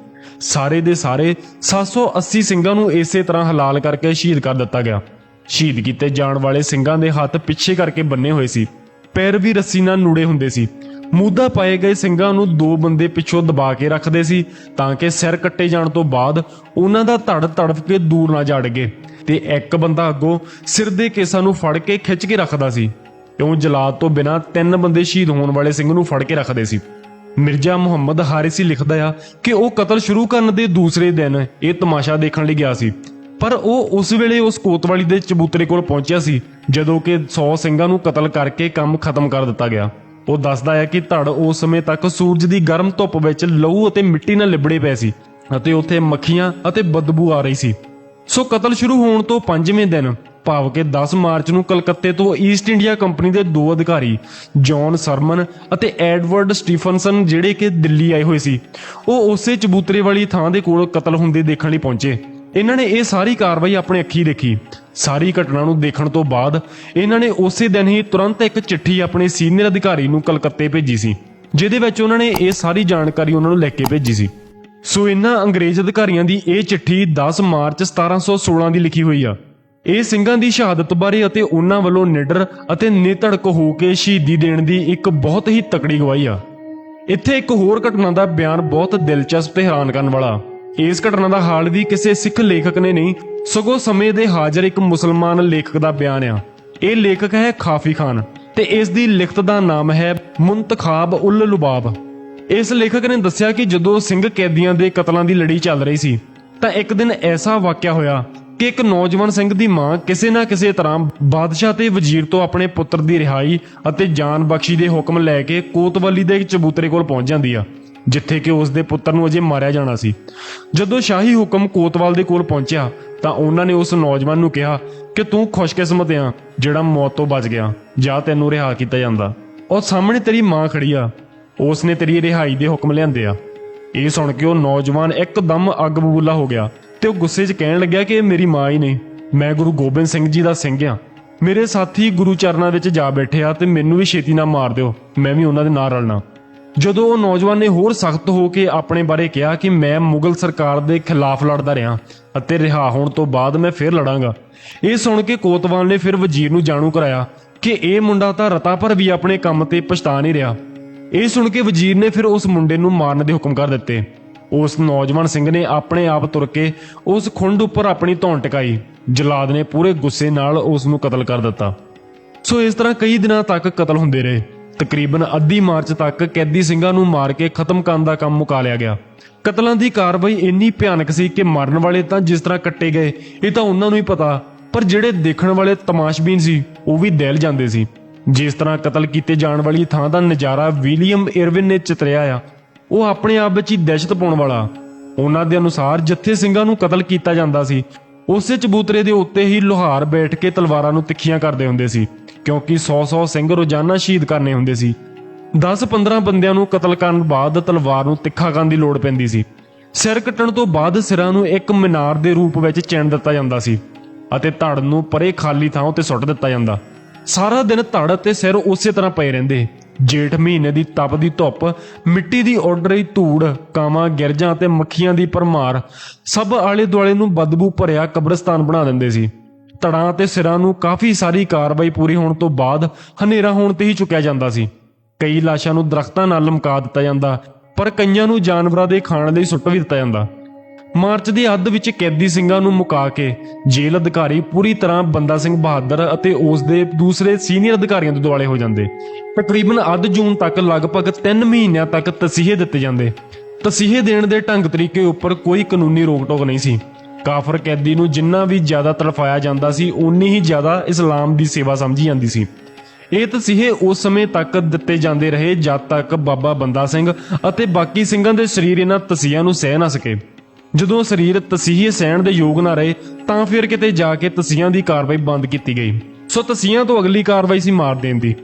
ਸਾਰੇ ਦੇ ਸਾਰੇ 780 ਸਿੰਘਾਂ ਨੂੰ ਇਸੇ ਤਰ੍ਹਾਂ ਹਲਾਲ ਕਰਕੇ ਸ਼ਹੀਦ ਕਰ ਦਿੱਤਾ ਗਿਆ। ਸ਼ਹੀਦ ਕੀਤੇ ਜਾਣ ਵਾਲੇ ਸਿੰਘਾਂ ਦੇ ਹੱਥ ਪਿੱਛੇ ਕਰਕੇ ਬੰਨੇ ਹੋਏ ਸੀ। ਪੈਰ ਵੀ ਰੱਸੀ ਨਾਲ ਨੂੜੇ ਹੁੰਦੇ ਸੀ। ਮੂਦਾ ਪਾਏ ਗਏ ਸਿੰਘਾਂ ਨੂੰ ਦੋ ਬੰਦੇ ਪਿੱਛੋਂ ਦਬਾ ਕੇ ਰੱਖਦੇ ਸੀ ਤਾਂ ਕਿ ਸਿਰ ਕੱਟੇ ਜਾਣ ਤੋਂ ਬਾਅਦ ਉਹਨਾਂ ਦਾ ਧੜ ਤੜਫ ਕੇ ਦੂਰ ਨਾ ਜਾ ਗਏ ਤੇ ਇੱਕ ਬੰਦਾ ਅੱਗੋਂ ਸਿਰ ਦੇ ਕੇਸਾਂ ਨੂੰ ਫੜ ਕੇ ਖਿੱਚ ਕੇ ਰੱਖਦਾ ਸੀ। ਕਿਉਂ ਜਲਾਦ ਤੋਂ ਬਿਨਾਂ ਤਿੰਨ ਬੰਦੇ ਸ਼ਹੀਦ ਹੋਣ ਵਾਲੇ ਸਿੰਘ ਨੂੰ ਫੜ ਕੇ ਰੱਖਦੇ ਸੀ। ਮਿਰਜ਼ਾ ਮੁਹੰਮਦ ਹਾਰਿਸੀ ਲਿਖਦਾ ਆ ਕਿ ਉਹ ਕਤਲ ਸ਼ੁਰੂ ਕਰਨ ਦੇ ਦੂਸਰੇ ਦਿਨ ਇਹ ਤਮਾਸ਼ਾ ਦੇਖਣ ਲਈ ਗਿਆ ਸੀ। ਪਰ ਉਹ ਉਸ ਵੇਲੇ ਉਸ ਕੋਤਵਾਲੀ ਦੇ ਚਬੂਤਰੇ ਕੋਲ ਪਹੁੰਚਿਆ ਸੀ, ਜਦੋਂ ਕਿ 100 ਸਿੰਘਾਂ ਨੂੰ ਕਤਲ ਕਰਕੇ ਕੰਮ ਖਤਮ ਕਰ ਦਿੱਤਾ ਗਿਆ। ਉਹ ਦੱਸਦਾ ਹੈ ਕਿ ਧੜ ਉਸ ਸਮੇਂ ਤੱਕ ਸੂਰਜ ਦੀ ਗਰਮ ਧੁੱਪ ਵਿੱਚ ਲਹੂ ਅਤੇ ਮਿੱਟੀ ਨਾਲ ਲਿਬੜੇ ਪਏ ਸੀ ਅਤੇ ਉੱਥੇ ਮੱਖੀਆਂ ਅਤੇ ਬਦਬੂ ਆ ਰਹੀ ਸੀ। ਸੋ ਕਤਲ ਸ਼ੁਰੂ ਹੋਣ ਤੋਂ 5ਵੇਂ ਦਿਨ ਭਾਵ ਕਿ 10 ਮਾਰਚ ਨੂੰ ਕਲਕੱਤੇ ਤੋਂ ਈਸਟ ਇੰਡੀਆ ਕੰਪਨੀ ਦੇ ਦੋ ਅਧਿਕਾਰੀ ਜੌਨ ਸਰਮਨ ਅਤੇ ਐਡਵਰਡ ਸਟੀਫਨਸਨ ਜਿਹੜੇ ਕਿ ਦਿੱਲੀ ਆਏ ਹੋਏ ਸੀ, ਉਹ ਉਸੇ ਚਬੂਤਰੇ ਵਾਲੀ ਥਾਂ ਦੇ ਕੋਲ ਕਤਲ ਹੁੰਦੇ ਦੇਖਣ ਲਈ ਪਹੁੰਚੇ। ਇਹਨਾਂ ਨੇ ਇਹ ਸਾਰੀ ਕਾਰਵਾਈ ਆਪਣੇ ਅੱਖੀ ਦੇਖੀ। ਸਾਰੀ ਘਟਨਾ ਨੂੰ ਦੇਖਣ ਤੋਂ ਬਾਅਦ ਇਹਨਾਂ ਨੇ ਉਸੇ ਦਿਨ ਹੀ ਤੁਰੰਤ ਇੱਕ ਚਿੱਠੀ ਆਪਣੇ ਸੀਨੀਅਰ ਅਧਿਕਾਰੀ ਨੂੰ ਕਲਕੱਤੇ ਭੇਜੀ ਸੀ, ਜਿਹਦੇ ਵਿੱਚ ਉਹਨਾਂ ਨੇ ਇਹ ਸਾਰੀ ਜਾਣਕਾਰੀ ਉਹਨਾਂ ਨੂੰ ਲੈ ਕੇ ਭੇਜੀ ਸੀ। ਸੋ ਇਹਨਾਂ ਅੰਗਰੇਜ਼ ਅਧਿਕਾਰੀਆਂ ਦੀ ਇਹ ਚਿੱਠੀ 10 ਮਾਰਚ 1716 ਦੀ ਲਿਖੀ ਹੋਈ ਆ। ਇਹ ਸਿੰਘਾਂ ਦੀ ਸ਼ਹਾਦਤ ਬਾਰੇ ਅਤੇ ਉਹਨਾਂ ਵੱਲੋਂ ਨਿਡਰ ਅਤੇ ਨਿਧੜਕ ਹੋ ਕੇ ਸ਼ਹੀਦੀ ਦੇਣ ਦੀ ਇੱਕ ਬਹੁਤ ਹੀ ਤਕੜੀ ਗਵਾਹੀ ਆ। ਇੱਥੇ ਇੱਕ ਹੋਰ ਘਟਨਾ ਦਾ ਬਿਆਨ ਬਹੁਤ ਦਿਲਚਸਪ ਤੇ ਹੈਰਾਨ ਕਰਨ ਵਾਲਾ। ਇਸ ਘਟਨਾ ਦਾ ਹਾਲ ਵੀ ਕਿਸੇ ਸਿੱਖ ਲੇਖਕ ਨੇ ਨਹੀਂ, ਸਗੋਂ ਸਮੇਂ ਦੇ ਹਾਜ਼ਰ ਇੱਕ ਮੁਸਲਮਾਨ ਲੇਖਕ ਦਾ ਬਿਆਨ ਆ। ਇਹ ਲੇਖਕ ਹੈ ਖਾਫੀ ਖਾਨ ਤੇ ਇਸ ਦੀ ਲਿਖਤ ਦਾ ਨਾਮ ਹੈ ਮੁੰਤਖਾਬ ਉਲ ਲੁਬਾਬ। ਇਸ ਲੇਖਕ ਨੇ ਦੱਸਿਆ ਕਿ ਜਦੋਂ ਸਿੰਘ ਕੈਦੀਆਂ ਦੇ ਕਤਲਾਂ ਦੀ ਲੜੀ ਚੱਲ ਰਹੀ ਸੀ, ਤਾਂ ਇੱਕ ਦਿਨ ਐਸਾ ਵਾਕਿਆ ਹੋਇਆ ਕਿ ਇੱਕ ਨੌਜਵਾਨ ਸਿੰਘ ਦੀ ਮਾਂ ਕਿਸੇ ਨਾ ਕਿਸੇ ਤਰ੍ਹਾਂ ਬਾਦਸ਼ਾਹ ਤੇ ਵਜ਼ੀਰ ਤੋਂ ਆਪਣੇ ਪੁੱਤਰ ਦੀ ਰਿਹਾਈ ਅਤੇ ਜਾਨ ਬਖਸ਼ੀ ਦੇ ਹੁਕਮ ਲੈ ਕੇ ਕੋਤਵਾਲੀ ਦੇ ਇੱਕ ਚਬੂਤਰੇ ਕੋਲ ਪਹੁੰਚ ਜਾਂਦੀ ਆ, ਜਿੱਥੇ ਕਿ ਉਸ ਦੇ ਪੁੱਤਰ ਨੂੰ ਅਜੇ ਮਾਰਿਆ ਜਾਣਾ ਸੀ। ਜਦੋਂ ਸ਼ਾਹੀ ਹੁਕਮ ਕੋਤਵਾਲ ਦੇ ਕੋਲ ਪਹੁੰਚਿਆ, ਤਾਂ ਉਹਨਾਂ ਨੇ ਉਸ ਨੌਜਵਾਨ ਨੂੰ ਕਿਹਾ ਕਿ ਤੂੰ ਖੁਸ਼ਕਿਸਮਤ ਆ, ਜਿਹੜਾ ਮੌਤ ਤੋਂ ਬਚ ਗਿਆ, ਜਾਂ ਤੈਨੂੰ ਰਿਹਾ ਕੀਤਾ ਜਾਂਦਾ। ਉਹ ਸਾਹਮਣੇ ਤੇਰੀ ਮਾਂ ਖੜੀ ਆ। ਉਸ ਨੇ ਤੇਰੀ ਰਿਹਾਈ ਦੇ ਹੁਕਮ ਲਿਆਂਦੇ ਆ। ਇਹ ਸੁਣ ਕੇ ਉਹ ਨੌਜਵਾਨ ਇੱਕਦਮ ਅੱਗ ਬਬੂਲਾ ਹੋ ਗਿਆ। ਤੇ ਉਹ ਗੁੱਸੇ 'ਚ ਕਹਿਣ ਲੱਗਿਆ ਕਿ ਇਹ ਮੇਰੀ ਮਾਂ ਹੀ ਨਹੀਂ। ਮੈਂ ਗੁਰੂ ਗੋਬਿੰਦ ਸਿੰਘ ਜੀ ਦਾ ਸਿੰਘ ਆ ਮੇਰੇ ਸਾਥੀ ਗੁਰੂ ਚਰਨਾਂ ਵਿੱਚ ਜਾ ਬੈਠੇ ਆ ਤੇ ਮੈਨੂੰ ਵੀ ਛੇਤੀ ਨਾਲ ਮਾਰ ਦਿਓ। ਮੈਂ ਵੀ ਉਹਨਾਂ ਦੇ ਨਾਲ ਰਲਣਾ। ਜਦੋਂ ਉਹ ਨੌਜਵਾਨ ਨੇ ਹੋਰ ਸਖਤ ਹੋ ਕੇ ਆਪਣੇ ਬਾਰੇ ਕਿਹਾ ਕਿ ਮੈਂ ਮੁਗਲ ਸਰਕਾਰ ਦੇ ਖਿਲਾਫ ਲੜਦਾ ਰਿਹਾ ਅਤੇ ਰਿਹਾ ਹੋਣ ਤੋਂ ਬਾਅਦ ਮੈਂ ਫਿਰ ਲੜਾਂਗਾ, ਇਹ ਸੁਣ ਕੇ ਕੋਤਵਾਲ ਨੇ ਫਿਰ ਵਜ਼ੀਰ ਨੂੰ ਜਾਣੂ ਕਰਾਇਆ ਕਿ ਇਹ ਮੁੰਡਾ ਤਾਂ ਰਤਾ ਪਰ ਵੀ ਆਪਣੇ ਕੰਮ ਤੇ ਪਛਤਾ ਨਹੀਂ ਰਿਹਾ। ਇਹ ਸੁਣ ਕੇ ਵਜ਼ੀਰ ਨੇ ਫਿਰ ਉਸ ਮੁੰਡੇ ਨੂੰ ਮਾਰਨ ਦੇ ਹੁਕਮ ਕਰ ਦਿੱਤੇ। ਉਸ ਨੌਜਵਾਨ ਸਿੰਘ ਨੇ ਆਪਣੇ ਆਪ ਤੁਰ ਕੇ ਉਸ ਖੁੰਡ ਉੱਪਰ ਆਪਣੀ ਧੌਣ ਟਿਕਾਈ। ਜਲਾਦ ਨੇ ਪੂਰੇ ਗੁੱਸੇ ਨਾਲ ਉਸ ਨੂੰ ਕਤਲ ਕਰ ਦਿੱਤਾ। ਸੋ ਇਸ ਤਰ੍ਹਾਂ ਕਈ ਦਿਨਾਂ ਤੱਕ ਕਤਲ ਹੁੰਦੇ ਰਹੇ। ਤਕਰੀਬਨ ਅੱਧੀ ਮਾਰਚ ਤੱਕ ਕੈਦੀ ਸਿੰਘਾਂ ਨੂੰ ਮਾਰ ਕੇ ਖਤਮ ਕਰਨ ਦਾ ਕੰਮ ਮੁਕਾ ਲਿਆ ਗਿਆ। ਕਤਲਾਂ ਦੀ ਕਾਰਵਾਈ ਇੰਨੀ ਭਿਆਨਕ ਸੀ ਕਿ ਮਰਨ ਵਾਲੇ ਤਾਂ ਜਿਸ ਤਰ੍ਹਾਂ ਕੱਟੇ ਗਏ, ਇਹ ਤਾਂ ਉਹਨਾਂ ਨੂੰ ਹੀ ਪਤਾ, ਪਰ ਜਿਹੜੇ ਦੇਖਣ ਵਾਲੇ ਤਮਾਸ਼ਬੀਨ ਸੀ, ਉਹ ਵੀ ਦਹਿਲ ਜਾਂਦੇ ਸੀ। ਜਿਸ ਤਰ੍ਹਾਂ ਕਤਲ ਕੀਤੇ ਜਾਣ ਵਾਲੀ ਥਾਂ ਦਾ ਨਜ਼ਾਰਾ ਵਿਲੀਅਮ ਇਰਵਿਨ ਨੇ ਚਿਤਰਿਆ ਆ ਉਹ ਆਪਣੇ ਆਪ ਵਿੱਚ ਹੀ ਦਹਿਸ਼ਤ ਪਾਉਣ ਵਾਲਾ। ਉਹਨਾਂ ਦੇ ਅਨੁਸਾਰ ਜਿੱਥੇ ਸਿੰਘਾਂ ਨੂੰ ਕਤਲ ਕੀਤਾ ਜਾਂਦਾ ਸੀ। ਉਸੇ ਚਬੂਤਰੇ ਦੇ ਉੱਤੇ ਹੀ ਲੋਹਾਰ ਬੈਠ ਕੇ ਤਲਵਾਰਾਂ ਨੂੰ ਤਿੱਖੀਆਂ ਕਰਦੇ ਹੁੰਦੇ ਸੀ, ਕਿਉਂਕਿ 100-100 ਸਿੰਘ ਰੋਜ਼ਾਨਾ ਸ਼ਹੀਦ ਕਰਨੇ ਹੁੰਦੇ ਸੀ। 10-15 ਬੰਦਿਆਂ ਨੂੰ ਕਤਲ ਕਰਨ ਬਾਅਦ ਤਲਵਾਰ ਨੂੰ ਤਿੱਖਾ ਕਰਨ ਦੀ ਲੋੜ ਪੈਂਦੀ ਸੀ। ਸਿਰ ਕੱਟਣ ਤੋਂ ਬਾਅਦ ਸਿਰਾਂ ਨੂੰ ਇੱਕ ਮੀਨਾਰ ਦੇ ਰੂਪ ਵਿੱਚ ਚਿਣ ਦਿੱਤਾ ਜਾਂਦਾ ਸੀ ਅਤੇ ਧੜ ਨੂੰ ਪਰੇ ਖਾਲੀ ਥਾਂ ਉੱਤੇ ਸੁੱਟ ਦਿੱਤਾ ਜਾਂਦਾ। ਸਾਰਾ ਦਿਨ ਧੜ ਅਤੇ ਸਿਰ ਉਸੇ ਤਰ੍ਹਾਂ ਪਏ ਰਹਿੰਦੇ। ਜੇਠ ਮਹੀਨੇ ਦੀ ਤਪਦੀ ਧੁੱਪ, ਮਿੱਟੀ ਦੀ ਉੱਡ ਰਹੀ ਧੂੜ, ਕਾਵਾਂ, ਗਿਰਜਾਂ ਅਤੇ ਮੱਖੀਆਂ ਦੀ ਭਰਮਾਰ, ਸਭ ਆਲੇ ਦੁਆਲੇ ਨੂੰ ਬਦਬੂ ਭਰਿਆ ਕਬਰਸਤਾਨ ਬਣਾ ਦਿੰਦੇ ਸੀ। ਧੜਾਂ ਤੇ ਸਿਰਾਂ ਨੂੰ ਕਾਫੀ ਸਾਰੀ ਕਾਰਵਾਈ ਪੂਰੀ ਹੋਣ ਤੋਂ ਬਾਅਦ ਹਨੇਰਾ ਹੋਣ ਤੇ ਹੀ ਚੁੱਕਿਆ ਜਾਂਦਾ ਸੀ। ਕਈ ਲਾਸ਼ਾਂ ਨੂੰ ਦਰਖਤਾਂ ਨਾਲ ਲਮਕਾ ਦਿੱਤਾ ਜਾਂਦਾ, ਪਰ ਕਈਆਂ ਨੂੰ ਜਾਨਵਰਾਂ ਦੇ ਖਾਣ ਲਈ ਸੁੱਟ ਵੀ ਦਿੱਤਾ ਜਾਂਦਾ। ਮਾਰਚ ਦੀ ਅੱਧ ਵਿੱਚ ਕੈਦੀ ਸਿੰਘਾਂ ਨੂੰ ਮੁਕਾ ਕੇ ਜੇਲ੍ਹ ਅਧਿਕਾਰੀ ਪੂਰੀ ਤਰ੍ਹਾਂ ਬੰਦਾ ਸਿੰਘ ਬਹਾਦਰ ਅਤੇ ਉਸ ਦੇ ਦੂਸਰੇ ਸੀਨੀਅਰ ਅਧਿਕਾਰੀਆਂ ਦੇ ਦੁਆਲੇ ਹੋ ਜਾਂਦੇ। ਤਕਰੀਬਨ ਅੱਧ ਜੂਨ ਤੱਕ ਲਗਭਗ 3 ਮਹੀਨਿਆਂ ਤੱਕ ਤਸੀਹੇ ਦਿੱਤੇ ਜਾਂਦੇ। ਤਸੀਹੇ ਦੇਣ ਦੇ ਢੰਗ ਤਰੀਕੇ ਉੱਪਰ ਕੋਈ ਕਾਨੂੰਨੀ ਰੋਕ-ਟੋਕ ਨਹੀਂ ਸੀ। ਕਾਫਰ ਕੈਦੀ ਨੂੰ ਜਿੰਨਾ ਵੀ ਜ਼ਿਆਦਾ ਤੜਫਾਇਆ ਜਾਂਦਾ ਸੀ ਉਨੀ ਹੀ ਜ਼ਿਆਦਾ ਇਸਲਾਮ ਦੀ ਸੇਵਾ ਸਮਝੀ ਜਾਂਦੀ ਸੀ। ਇਹ ਤਸੀਹੇ ਉਸ ਸਮੇਂ ਤੱਕ ਦਿੱਤੇ ਜਾਂਦੇ ਰਹੇ ਜਦ ਤੱਕ ਬਾਬਾ ਬੰਦਾ ਸਿੰਘ ਅਤੇ ਬਾਕੀ ਸਿੰਘਾਂ ਦੇ ਸਰੀਰ ਇਹਨਾਂ ਤਸੀਹਾਂ ਨੂੰ ਸਹਿ ਨਾ ਸਕੇ। ਜਦੋਂ ਸਰੀਰ ਤਸੀਹੇ ਸਹਿਣ ਦੇ ਯੋਗ ਨਾ ਰਹੇ, ਤਾਂ ਫਿਰ ਕਿਤੇ ਜਾ ਕੇ ਤਸੀਹਾਂ ਦੀ ਕਾਰਵਾਈ ਬੰਦ ਕੀਤੀ ਗਈ। ਸੋ ਤਸੀਹਾਂ ਤੋਂ ਅਗਲੀ ਕਾਰਵਾਈ ਸੀ ਮਾਰ ਦੇਣ ਦੀ।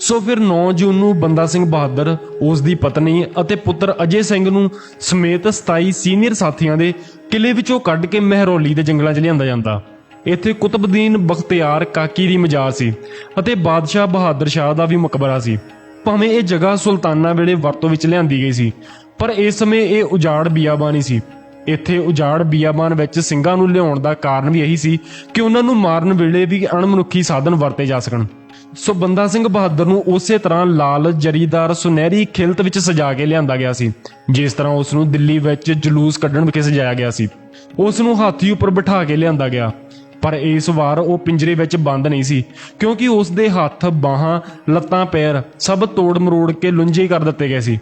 ਸੋ ਫਿਰ 9 ਜੂਨ ਨੂੰ ਬੰਦਾ ਸਿੰਘ ਬਹਾਦਰ, ਉਸ ਦੀ ਪਤਨੀ ਅਤੇ ਪੁੱਤਰ ਅਜੇ ਸਿੰਘ ਨੂੰ ਸਮੇਤ 27 ਸੀਨੀਅਰ ਸਾਥੀਆਂ ਦੇ ਕਿਲੇ ਵਿੱਚੋਂ ਕੱਢ ਕੇ ਮਹਿਰੌਲੀ ਦੇ ਜੰਗਲਾਂ 'ਚ ਲਿਆਂਦਾ ਜਾਂਦਾ। ਇੱਥੇ ਕੁਤਬਦੀਨ ਬਖਤਿਆਰ ਕਾਕੀ ਦੀ ਮਜਾਰ ਸੀ ਅਤੇ ਬਾਦਸ਼ਾਹ ਬਹਾਦਰ ਸ਼ਾਹ ਦਾ ਵੀ ਮਕਬਰਾ ਸੀ। ਭਾਵੇਂ ਇਹ ਜਗ੍ਹਾ ਸੁਲਤਾਨਾਂ ਵੇਲੇ ਵਰਤੋਂ ਵਿੱਚ ਲਿਆਂਦੀ ਗਈ ਸੀ, ਪਰ ਇਸ ਸਮੇਂ ਇਹ ਉਜਾੜ ਬਿਆਬਾਨੀ ਸੀ। ਇੱਥੇ ਉਜਾੜ ਬੀਆਬਾਨ ਵਿੱਚ ਸਿੰਘਾਂ ਨੂੰ ਲਿਆਉਣ ਦਾ ਕਾਰਨ ਵੀ ਇਹੀ ਸੀ ਕਿ ਉਹਨਾਂ ਨੂੰ ਮਾਰਨ ਵੇਲੇ ਵੀ ਅਣਮਨੁੱਖੀ ਸਾਧਨ ਵਰਤੇ ਜਾ ਸਕਣ। ਸੋ ਬੰਦਾ ਸਿੰਘ ਬਹਾਦਰ ਨੂੰ ਉਸੇ ਤਰ੍ਹਾਂ ਲਾਲ ਜਰੀਦਾਰ ਸੁਨਹਿਰੀ ਖਿਲਤ ਵਿੱਚ ਸਜਾ ਕੇ ਲਿਆਂਦਾ ਗਿਆ ਸੀ, ਜਿਸ ਤਰ੍ਹਾਂ ਉਸ ਨੂੰ ਦਿੱਲੀ ਵਿੱਚ ਜਲੂਸ ਕੱਢਣ ਵਿਖੇ ਸਜਾਇਆ ਗਿਆ ਸੀ। ਉਸ ਨੂੰ ਹਾਥੀ ਉੱਪਰ ਬਿਠਾ ਕੇ ਲਿਆਂਦਾ ਗਿਆ। ਪਰ ਇਸ ਵਾਰ ਉਹ ਪਿੰਜਰੇ ਵਿੱਚ ਬੰਦ ਨਹੀਂ ਸੀ, ਕਿਉਂਕਿ ਉਸ ਦੇ ਹੱਥ, ਬਾਹਾਂ, ਲੱਤਾਂ, ਪੈਰ ਸਭ ਤੋੜ ਮਰੋੜ ਕੇ ਲੁੰਝੇ ਕਰ ਦਿੱਤੇ ਗਏ ਸੀ।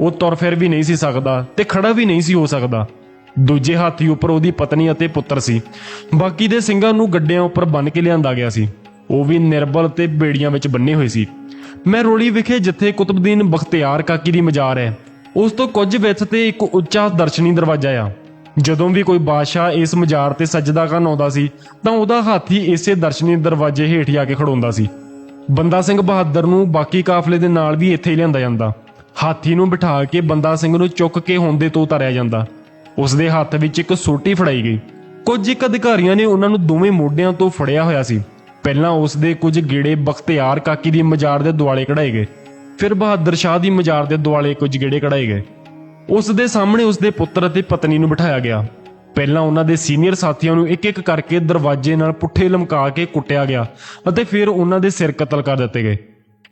ਉਹ ਤੁਰ ਫਿਰ ਵੀ ਨਹੀਂ ਸੀ ਸਕਦਾ ਤੇ ਖੜਾ ਵੀ ਨਹੀਂ ਸੀ ਹੋ ਸਕਦਾ। ਦੂਜੇ ਹਾਥੀ ਉੱਪਰ ਉਹਦੀ ਪਤਨੀ ਅਤੇ ਪੁੱਤਰ ਸੀ। ਬਾਕੀ ਦੇ ਸਿੰਘਾਂ ਨੂੰ ਗੱਡਿਆਂ ਉੱਪਰ ਬੰਨ ਕੇ ਲਿਆਂਦਾ ਗਿਆ ਸੀ। ਉਹ ਵੀ ਨਿਰਬਲ ਤੇ ਬੇੜੀਆਂ ਵਿੱਚ ਬੰਨੇ ਹੋਏ ਸੀ। ਮੈਂ ਰੋਲੀ ਵਿਖੇ ਜਿੱਥੇ ਕੁਤਬਦੀਨ ਬਖਤਿਆਰ ਕਾਕੀ ਦੀ ਮਜ਼ਾਰ ਹੈ, ਉਸ ਤੋਂ ਕੁਝ ਵਿੱਚ ਤੇ ਇੱਕ ਉੱਚਾ ਦਰਸ਼ਨੀ ਦਰਵਾਜ਼ਾ ਆ। ਜਦੋਂ ਵੀ ਕੋਈ ਬਾਦਸ਼ਾਹ ਇਸ ਮਜ਼ਾਰ ਤੇ ਸਜਦਾ ਕਰਨ ਆਉਂਦਾ ਸੀ, ਤਾਂ ਉਹਦਾ ਹਾਥੀ ਇਸੇ ਦਰਸ਼ਨੀ ਦਰਵਾਜ਼ੇ ਹੇਠ ਆ ਕੇ ਖੜੋਂਦਾ ਸੀ। ਬੰਦਾ ਸਿੰਘ ਬਹਾਦਰ ਨੂੰ ਬਾਕੀ ਕਾਫਲੇ ਦੇ ਨਾਲ ਵੀ ਇੱਥੇ ਹੀ ਲਿਆਂਦਾ ਜਾਂਦਾ। ਹਾਥੀ ਨੂੰ ਬਿਠਾ ਕੇ ਬੰਦਾ ਸਿੰਘ ਨੂੰ ਚੁੱਕ ਕੇ ਹੁੰਦੇ ਤੋਂ ਉਤਾਰਿਆ ਜਾਂਦਾ। ਉਸ ਦੇ ਹੱਥ ਵਿੱਚ ਇੱਕ ਸੋਟੀ ਫੜਾਈ ਗਈ। ਕੁਝ ਇੱਕ ਅਧਿਕਾਰੀਆਂ ਨੇ ਉਹਨਾਂ ਨੂੰ ਦੋਵੇਂ ਮੋਢਿਆਂ ਤੋਂ ਫੜਿਆ ਹੋਇਆ ਸੀ। ਪਹਿਲਾਂ ਉਸ ਦੇ ਕੁਝ ਗੇੜੇ ਬਖਤਿਆਰ ਕਾਕੀ ਦੀ ਮਜ਼ਾਰ ਦੇ ਦੁਆਲੇ ਕਢਾਏ ਗਏ। ਫਿਰ ਬਹਾਦਰ ਸ਼ਾਹ ਦੀ ਮਜ਼ਾਰ ਦੇ ਦੁਆਲੇ ਕੁਝ ਗੇੜੇ ਕਢਾਏ ਗਏ। ਉਸ ਦੇ ਸਾਹਮਣੇ ਉਸ ਦੇ ਪੁੱਤਰ ਅਤੇ ਪਤਨੀ ਨੂੰ ਬਿਠਾਇਆ ਗਿਆ। ਪਹਿਲਾਂ ਉਹਨਾਂ ਦੇ ਸੀਨੀਅਰ ਸਾਥੀਆਂ ਨੂੰ ਇੱਕ ਇੱਕ ਕਰਕੇ ਦਰਵਾਜ਼ੇ ਨਾਲ ਪੁੱਠੇ ਲਮਕਾ ਕੇ ਕੁੱਟਿਆ ਗਿਆ ਅਤੇ ਫਿਰ ਉਹਨਾਂ ਦੇ ਸਿਰ ਕਤਲ ਕਰ ਦਿੱਤੇ ਗਏ।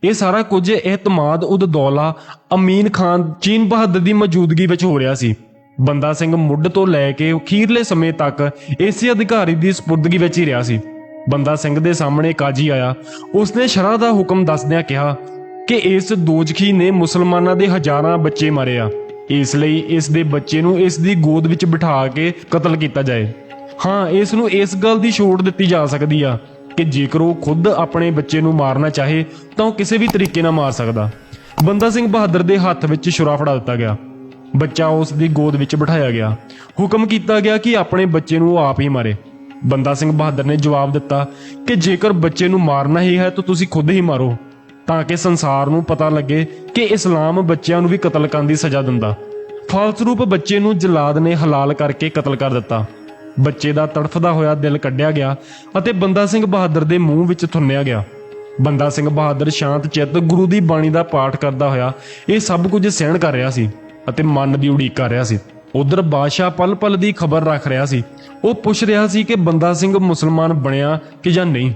ਇਹ ਸਾਰਾ ਕੁਝ ਇਤਮਾਦ ਉਦ ਦੌਲਾ ਅਮੀਨ ਖਾਨ ਚੀਨ ਬਹਾਦਰ ਦੀ ਮੌਜੂਦਗੀ ਵਿੱਚ ਹੋ ਰਿਹਾ ਸੀ। ਬੰਦਾ ਸਿੰਘ ਮੁੱਢ ਤੋਂ ਲੈ ਕੇ ਅਖੀਰਲੇ ਸਮੇਂ ਤੱਕ ਇਸੇ ਅਧਿਕਾਰੀ ਦੀ ਸਪੁਰਦਗੀ ਵਿੱਚ ਹੀ ਰਿਹਾ ਸੀ। ਬੰਦਾ ਸਿੰਘ ਦੇ ਸਾਹਮਣੇ ਕਾਜੀ ਆਇਆ। ਉਸਨੇ ਸ਼ਰ੍ਹਾ ਦਾ ਹੁਕਮ ਦੱਸਦਿਆਂ ਕਿਹਾ ਕਿ ਇਸ ਦੋਜਖੀ ਨੇ ਮੁਸਲਮਾਨਾਂ ਦੇ ਹਜ਼ਾਰਾਂ ਬੱਚੇ ਮਾਰੇ ਆ। ਇਸ ਲਈ ਇਸ ਦੇ ਬੱਚੇ ਨੂੰ ਇਸ ਦੀ ਗੋਦ ਵਿੱਚ ਬਿਠਾ ਕੇ ਕਤਲ ਕੀਤਾ ਜਾਏ। ਹਾਂ, ਇਸ ਨੂੰ ਇਸ ਗੱਲ ਦੀ ਛੋਟ ਦਿੱਤੀ ਜਾ ਸਕਦੀ ਆ ਕਿ ਜੇਕਰ ਉਹ ਖੁਦ ਆਪਣੇ ਬੱਚੇ ਨੂੰ ਮਾਰਨਾ ਚਾਹੇ ਤਾਂ ਉਹ ਕਿਸੇ ਵੀ ਤਰੀਕੇ ਨਾਲ ਮਾਰ ਸਕਦਾ। ਬੰਦਾ ਸਿੰਘ ਬਹਾਦਰ ਦੇ ਹੱਥ ਵਿੱਚ ਛੁਰਾ ਫੜਾ ਦਿੱਤਾ ਗਿਆ। ਬੱਚਾ ਉਸ ਦੀ ਗੋਦ ਵਿੱਚ ਬਿਠਾਇਆ ਗਿਆ। ਹੁਕਮ ਕੀਤਾ ਗਿਆ ਕਿ ਆਪਣੇ ਬੱਚੇ ਨੂੰ ਉਹ ਆਪ ਹੀ ਮਾਰੇ। ਬੰਦਾ ਸਿੰਘ ਬਹਾਦਰ ਨੇ ਜਵਾਬ ਦਿੱਤਾ ਕਿ ਜੇਕਰ ਬੱਚੇ ਨੂੰ ਮਾਰਨਾ ਹੀ ਹੈ ਤਾਂ ਤੁਸੀਂ ਖੁਦ ਹੀ ਮਾਰੋ, ਤਾਂ ਕਿ ਸੰਸਾਰ ਨੂੰ ਪਤਾ ਲੱਗੇ ਕਿ ਇਸਲਾਮ ਬੱਚਿਆਂ ਨੂੰ ਵੀ ਕਤਲ ਕਰਨ ਦੀ ਸਜ਼ਾ ਦਿੰਦਾ। ਫਲਸਰੂਪ ਬੱਚੇ ਨੂੰ ਜਲਾਦ ਨੇ ਹਲਾਲ ਕਰਕੇ ਕਤਲ ਕਰ ਦਿੱਤਾ। ਬੱਚੇ ਦਾ ਤੜਫਦਾ ਹੋਇਆ ਦਿਲ ਕੱਢਿਆ ਗਿਆ ਅਤੇ ਬੰਦਾ ਸਿੰਘ ਬਹਾਦਰ ਦੇ ਮੂੰਹ ਵਿੱਚ ਥੁੰਨਿਆ ਗਿਆ। ਬੰਦਾ ਸਿੰਘ ਬਹਾਦਰ ਸ਼ਾਂਤ ਚਿੱਤ ਗੁਰੂ ਦੀ ਬਾਣੀ ਦਾ ਪਾਠ ਕਰਦਾ ਹੋਇਆ ਇਹ ਸਭ ਕੁਝ ਸਹਿਣ ਕਰ ਰਿਹਾ ਸੀ। ਅਤੇ ਮਨ ਦੀ ਉਡੀਕ ਕਰ ਰਿਹਾ ਸੀ। ਉਧਰ ਬਾਦਸ਼ਾਹ ਪਲ ਪਲ ਦੀ ਖਬਰ ਰੱਖ ਰਿਹਾ ਸੀ। ਉਹ ਪੁੱਛ ਰਿਹਾ ਸੀ ਕਿ ਬੰਦਾ ਸਿੰਘ ਮੁਸਲਮਾਨ ਬਣਿਆ ਕਿ ਜਾਂ ਨਹੀਂ।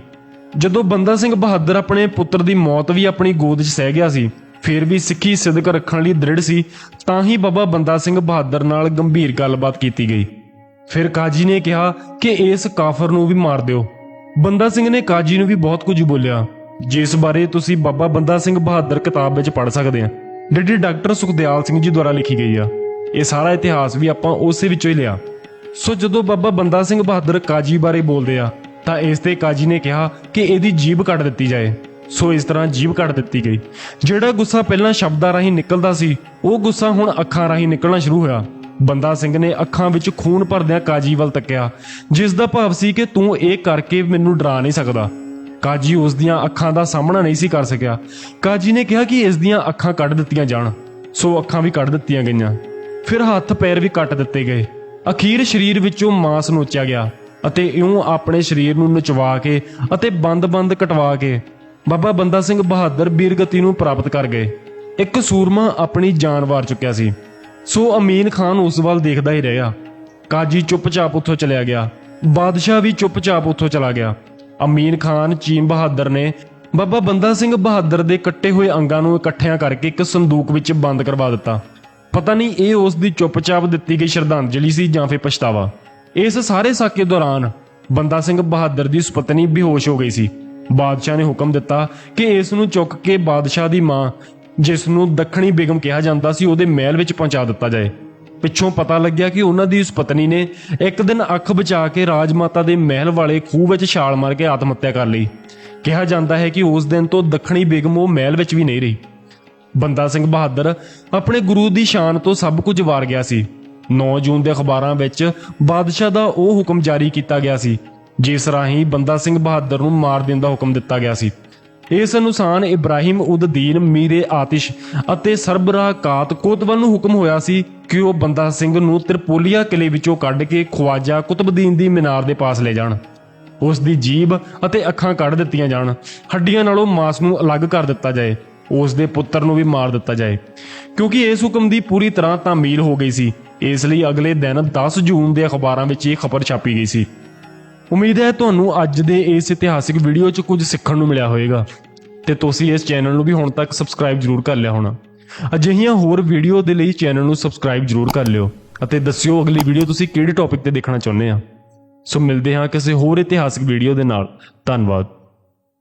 ਜਦੋਂ ਬੰਦਾ ਸਿੰਘ ਬਹਾਦਰ ਆਪਣੇ ਪੁੱਤਰ ਦੀ ਮੌਤ ਵੀ ਆਪਣੀ ਗੋਦ 'ਚ ਸਹਿ ਗਿਆ ਸੀ, ਫਿਰ ਵੀ ਸਿੱਖੀ ਸਿਦਕ ਰੱਖਣ ਲਈ ਦ੍ਰਿੜ ਸੀ, ਤਾਂ ਹੀ ਬਾਬਾ ਬੰਦਾ ਸਿੰਘ ਬਹਾਦਰ ਨਾਲ ਗੰਭੀਰ ਗੱਲਬਾਤ ਕੀਤੀ ਗਈ। ਫਿਰ ਕਾਜੀ ਨੇ ਕਿਹਾ ਕਿ ਇਸ ਕਾਫਰ ਨੂੰ ਵੀ ਮਾਰ ਦਿਓ। ਬੰਦਾ ਸਿੰਘ ਨੇ ਕਾਜੀ ਨੂੰ ਵੀ ਬਹੁਤ ਕੁਝ ਬੋਲਿਆ। ਜਿਸ ਬਾਰੇ ਤੁਸੀਂ ਬਾਬਾ ਬੰਦਾ ਸਿੰਘ ਬਹਾਦਰ ਕਿਤਾਬ ਵਿੱਚ ਪੜ੍ਹ ਸਕਦੇ ਆ। ਜਿਹੜੀ ਡਾਕਟਰ ਸੁਖਦਿਆਲ ਸਿੰਘ ਜੀ ਦੁਆਰਾ ਲਿਖੀ ਗਈ ਆ। ਇਹ ਸਾਰਾ ਇਤਿਹਾਸ ਵੀ ਆਪਾਂ ਉਸੇ ਵਿੱਚੋਂ ਹੀ ਲਿਆ। ਸੋ ਜਦੋਂ ਬਾਬਾ ਬੰਦਾ ਸਿੰਘ ਬਹਾਦਰ ਕਾਜੀ ਬਾਰੇ ਬੋਲਦੇ ਆ, ਤਾਂ ਇਸ ਤੇ ਕਾਜੀ ਨੇ ਕਿਹਾ ਕਿ ਇਹਦੀ ਜੀਭ ਕੱਟ ਦਿੱਤੀ ਜਾਏ। ਸੋ ਇਸ ਤਰ੍ਹਾਂ ਜੀਭ ਕੱਟ ਦਿੱਤੀ ਗਈ। ਜਿਹੜਾ ਗੁੱਸਾ ਪਹਿਲਾਂ ਸ਼ਬਦਾਂ ਰਾਹੀਂ ਨਿਕਲਦਾ ਸੀ, ਉਹ ਗੁੱਸਾ ਹੁਣ ਅੱਖਾਂ ਰਾਹੀਂ ਨਿਕਲਣਾ ਸ਼ੁਰੂ ਹੋਇਆ। ਬੰਦਾ ਸਿੰਘ ਨੇ ਅੱਖਾਂ ਵਿੱਚ ਖੂਨ ਭਰਦਿਆਂ ਕਾਜੀ ਵੱਲ ਤੱਕਿਆ, ਜਿਸ ਦਾ ਭਾਵ ਸੀ ਕਿ ਤੂੰ ਇਹ ਕਰਕੇ ਮੈਨੂੰ ਡਰਾ ਨਹੀਂ ਸਕਦਾ। ਕਾਜੀ ਉਸ ਦੀਆਂ ਅੱਖਾਂ ਦਾ ਸਾਹਮਣਾ ਨਹੀਂ ਸੀ ਕਰ ਸਕਿਆ। ਕਾਜੀ ਨੇ ਕਿਹਾ ਕਿ ਇਸ ਦੀਆਂ ਅੱਖਾਂ ਕੱਢ ਦਿੱਤੀਆਂ ਜਾਣ, ਸੋ ਅੱਖਾਂ ਵੀ ਕੱਢ ਦਿੱਤੀਆਂ ਗਈਆਂ। ਫਿਰ ਹੱਥ ਪੈਰ ਵੀ ਕੱਟ ਦਿੱਤੇ ਗਏ। ਅਖੀਰ ਸਰੀਰ ਵਿੱਚੋਂ ਮਾਸ ਨੋਚਿਆ ਗਿਆ ਅਤੇ ਇਉਂ ਆਪਣੇ ਸਰੀਰ ਨੂੰ ਨਚਵਾ ਕੇ ਅਤੇ ਬੰਦ-ਬੰਦ ਕਟਵਾ ਕੇ ਬਾਬਾ ਬੰਦਾ ਸਿੰਘ ਬਹਾਦਰ ਬੀਰਗਤੀ ਨੂੰ ਪ੍ਰਾਪਤ ਕਰ ਗਏ। ਇੱਕ ਸੂਰਮਾ ਆਪਣੀ ਜਾਨ ਵਾਰ ਚੁੱਕਿਆ ਸੀ। ਸੋ ਅਮੀਨ ਖਾਨ ਉਸ ਵੱਲ ਦੇਖਦਾ ਹੀ ਰਿਹਾ। ਕਾਜੀ ਚੁੱਪਚਾਪ ਉੱਥੋਂ ਚਲਿਆ ਗਿਆ। ਬਾਦਸ਼ਾਹ ਵੀ ਚੁੱਪਚਾਪ ਉੱਥੋਂ ਚਲਾ ਗਿਆ। ਅਮੀਨ ਖਾਨ, ਚੀਨ ਬਹਾਦਰ ਨੇ ਬਾਬਾ ਬੰਦਾ ਸਿੰਘ ਬਹਾਦਰ ਦੇ ਕੱਟੇ ਹੋਏ ਅੰਗਾਂ ਨੂੰ ਇਕੱਠਿਆਂ ਕਰਕੇ ਇੱਕ ਸੰਦੂਕ ਵਿੱਚ ਬੰਦ ਕਰਵਾ ਦਿੱਤਾ। ਪਤਾ ਨਹੀਂ ਇਹ ਉਸ ਦੀ ਚੁੱਪਚਾਪ ਦਿੱਤੀ ਗਈ ਸ਼ਰਧਾਂਜਲੀ ਸੀ ਜਾਂ ਫਿਰ ਪਛਤਾਵਾ। ਇਸ ਸਾਰੇ ਸਾਕੇ ਦੌਰਾਨ ਬੰਦਾ ਸਿੰਘ ਬਹਾਦਰ ਦੀ ਸੁਪਤਨੀ ਬੇਹੋਸ਼ ਹੋ ਗਈ ਸੀ। ਬਾਦਸ਼ਾਹ ਨੇ ਹੁਕਮ ਦਿੱਤਾ ਕਿ ਇਸ ਨੂੰ ਚੁੱਕ ਕੇ ਬਾਦਸ਼ਾਹ ਦੀ ਮਾਂ, ਜਿਸ ਨੂੰ ਦੱਖਣੀ ਬੇਗਮ ਕਿਹਾ ਜਾਂਦਾ ਸੀ, ਉਹਦੇ ਮਹਿਲ ਵਿੱਚ ਪਹੁੰਚਾ ਦਿੱਤਾ ਜਾਏ। ਪਿੱਛੋਂ ਪਤਾ ਲੱਗਿਆ ਕਿ ਉਹਨਾਂ ਦੀ ਉਸ ਪਤਨੀ ਨੇ ਇੱਕ ਦਿਨ ਅੱਖ ਬਚਾ ਕੇ ਰਾਜਮਾਤਾ ਦੇ ਮਹਿਲ ਵਾਲੇ ਖੂਹ ਵਿੱਚ ਛਾਲ ਮਾਰ ਕੇ ਆਤਮ ਹੱਤਿਆ ਕਰ ਲਈ। ਕਿਹਾ ਜਾਂਦਾ ਹੈ ਕਿ ਉਸ ਦਿਨ ਤੋਂ ਦੱਖਣੀ ਬੇਗਮ ਉਹ ਮਹਿਲ ਵਿੱਚ ਵੀ ਨਹੀਂ ਰਹੀ। ਬੰਦਾ ਸਿੰਘ ਬਹਾਦਰ ਆਪਣੇ ਗੁਰੂ ਦੀ ਸ਼ਾਨ ਤੋਂ ਸਭ ਕੁਝ ਵਾਰ ਗਿਆ ਸੀ। 9 ਜੂਨ ਦੇ ਅਖਬਾਰਾਂ ਵਿੱਚ ਬਾਦਸ਼ਾਹ ਦਾ ਉਹ ਹੁਕਮ ਜਾਰੀ ਕੀਤਾ ਗਿਆ ਸੀ, ਜਿਸ ਰਾਹੀਂ ਬੰਦਾ ਸਿੰਘ ਬਹਾਦਰ ਨੂੰ ਮਾਰ ਦੇਣ ਦਾ ਹੁਕਮ ਦਿੱਤਾ ਗਿਆ ਸੀ। ਇਸ ਅਨੁਸਾਰ ਇਬਰਾਹਿਮ ਉਦਦੀਨ ਮੀਰੇ ਆਤਿਸ਼ ਅਤੇ ਸਰਬਰਾ ਕਾਤ ਕੋਤਵਾਲ ਨੂੰ ਹੁਕਮ ਹੋਇਆ ਸੀ ਕਿ ਉਹ ਬੰਦਾ ਸਿੰਘ ਨੂੰ ਤ੍ਰਿਪੋਲੀਆ ਕਿਲੇ ਵਿੱਚੋਂ ਕੱਢ ਕੇ ਖਵਾਜਾ ਕੁਤਬਦੀਨ ਦੀ ਮੀਨਾਰ ਦੇ ਪਾਸ ਲੈ ਜਾਣ। ਉਸ ਦੀ ਜੀਬ ਅਤੇ ਅੱਖਾਂ ਕੱਢ ਦਿੱਤੀਆਂ ਜਾਣ। ਹੱਡੀਆਂ ਨਾਲੋਂ ਮਾਸ ਨੂੰ ਅਲੱਗ ਕਰ ਦਿੱਤਾ ਜਾਏ। ਉਸ ਦੇ ਪੁੱਤਰ ਨੂੰ ਵੀ ਮਾਰ ਦਿੱਤਾ ਜਾਏ। ਕਿਉਂਕਿ ਇਸ ਹੁਕਮ ਦੀ ਪੂਰੀ ਤਰ੍ਹਾਂ ਤਾਮੀਲ ਹੋ ਗਈ ਸੀ। ਇਸ ਲਈ ਅਗਲੇ ਦਿਨ 10 ਜੂਨ ਦੇ ਅਖਬਾਰਾਂ ਵਿੱਚ ਇਹ ਖਬਰ ਛਾਪੀ ਗਈ ਸੀ। ਉਮੀਦ ਹੈ ਤੁਹਾਨੂੰ ਅੱਜ ਦੇ ਇਸ ਇਤਿਹਾਸਿਕ ਵੀਡੀਓ 'ਚ ਕੁਝ ਸਿੱਖਣ ਨੂੰ ਮਿਲਿਆ ਹੋਵੇਗਾ। ਤੇ ਤੁਸੀਂ ਇਸ ਚੈਨਲ ਨੂੰ ਵੀ ਹੁਣ ਤੱਕ ਸਬਸਕ੍ਰਾਈਬ ਜ਼ਰੂਰ ਕਰ ਲਿਆ ਹੋਣਾ। ਅਜਿਹੀਆਂ ਹੋਰ ਵੀਡੀਓ ਦੇ ਲਈ ਚੈਨਲ ਨੂੰ ਸਬਸਕ੍ਰਾਈਬ ਜ਼ਰੂਰ ਕਰ ਲਿਓ ਅਤੇ ਦੱਸਿਓ ਅਗਲੀ ਵੀਡੀਓ ਤੁਸੀਂ ਕਿਹੜੇ ਟੌਪਿਕ ਤੇ ਦੇਖਣਾ ਚਾਹੁੰਦੇ ਆ। ਸੋ ਮਿਲਦੇ ਹਾਂ ਕਿਸੇ ਹੋਰ ਇਤਿਹਾਸਿਕ ਵੀਡੀਓ ਦੇ ਨਾਲ। ਧੰਨਵਾਦ।